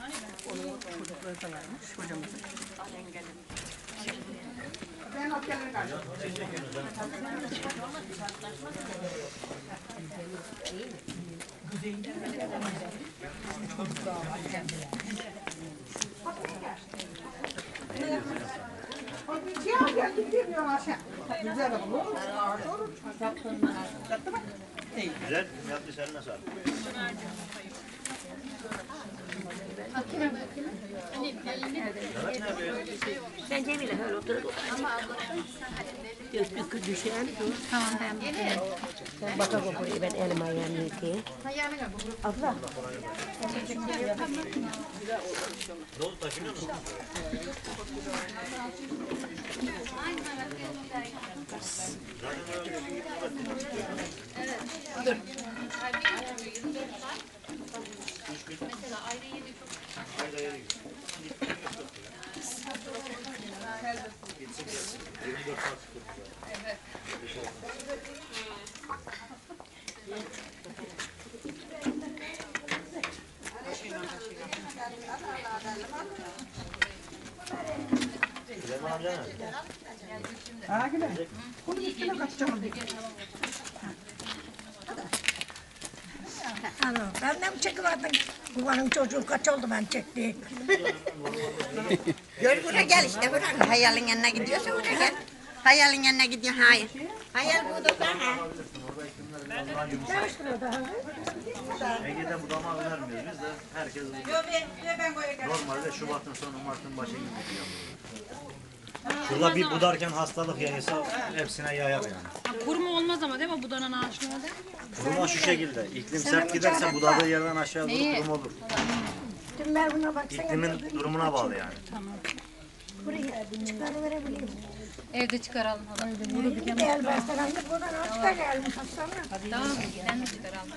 Çocukları da varmış hocamızın. Geldi bilmiyorum aşağı. Güzel. Yaptı sen nasıl? Sen Cemile öyle otur. Yok yok düşen. Tamam ben Sen baka kokuyor ben elim ayağımı yıkayayım. Abla. Dolu taşınıyor musun? Süleyman amca ne? Ha güzel. Bunun üstüne kaçacağım. Benden mi çekiverdin? Babanın çocuğu kaç oldu ben çekti. Gör buraya gel işte buraya. Hayalin yanına gidiyorsa buraya gel. Hayalin yanına gidiyor. Hayır. Hayal budur da ha. Ege'de budama vermiyoruz biz de herkes normalde Şubat'ın sonu Mart'ın başı gibi gidiyor. Şurada bir budarken hastalık yayılsa hepsine yayar yani. Kurma olmaz ama değil mi budanan ağaçlarda? Kuruma şu şekilde. iklim sert giderse budadığı yerden aşağı doğru kurum olur. Dün ver buna baksana. İklimin durumuna bağlı yani. Buraya çıkarıverebileyim. Evde çıkaralım hala. Gel ben sana buradan aç da gelmiş. Tamam, ben de çıkaralım.